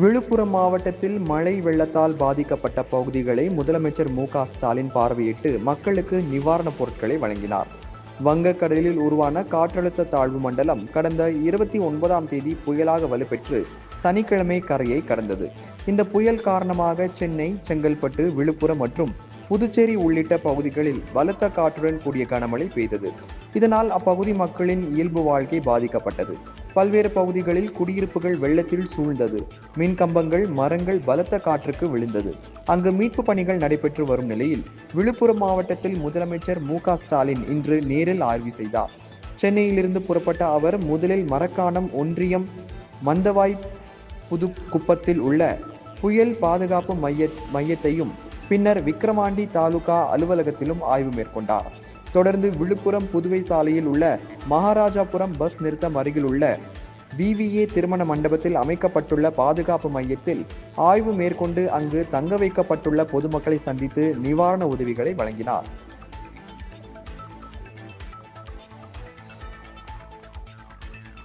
விழுப்புரம் மாவட்டத்தில் மழை வெள்ளத்தால் பாதிக்கப்பட்ட பகுதிகளை முதலமைச்சர் மு க ஸ்டாலின் பார்வையிட்டு மக்களுக்கு நிவாரணப் பொருட்களை வழங்கினார். வங்கக்கடலில் உருவான காற்றழுத்த தாழ்வு மண்டலம் கடந்த இருபத்தி ஒன்பதாம் தேதி புயலாக வலுப்பெற்று சனிக்கிழமை கரையை கடந்தது. இந்த புயல் காரணமாக சென்னை செங்கல்பட்டு விழுப்புரம் மற்றும் புதுச்சேரி உள்ளிட்ட பகுதிகளில் பலத்த காற்றுடன் கூடிய கனமழை பெய்தது. இதனால் அப்பகுதி மக்களின் இயல்பு வாழ்க்கை பாதிக்கப்பட்டது. பல்வேறு பகுதிகளில் குடியிருப்புகள் வெள்ளத்தில் சூழ்ந்தது. மின் கம்பங்கள் மரங்கள் பலத்த காற்றுக்கு விழுந்தது. அங்கு மீட்பு பணிகள் நடைபெற்று வரும் நிலையில் விழுப்புரம் மாவட்டத்தில் முதலமைச்சர் மு ஸ்டாலின் இன்று நேரில் ஆய்வு செய்தார். சென்னையிலிருந்து புறப்பட்ட அவர் முதலில் மரக்காணம் ஒன்றியம் மந்தவாய் புதுக்குப்பத்தில் உள்ள புயல் பாதுகாப்பு மைய மையத்தையும் பின்னர் விக்கிரமாண்டி தாலுகா அலுவலகத்திலும் ஆய்வு மேற்கொண்டார். தொடர்ந்து விழுப்புரம் புதுவை சாலையில் உள்ள மகாராஜாபுரம் பஸ் நிறுத்தம் அருகில் உள்ள விவிஏ திருமண மண்டபத்தில் அமைக்கப்பட்டுள்ள பாதுகாப்பு மையத்தில் ஆய்வு மேற்கொண்டு அங்கு தங்க வைக்கப்பட்டுள்ள பொதுமக்களை சந்தித்து நிவாரண உதவிகளை வழங்கினார்.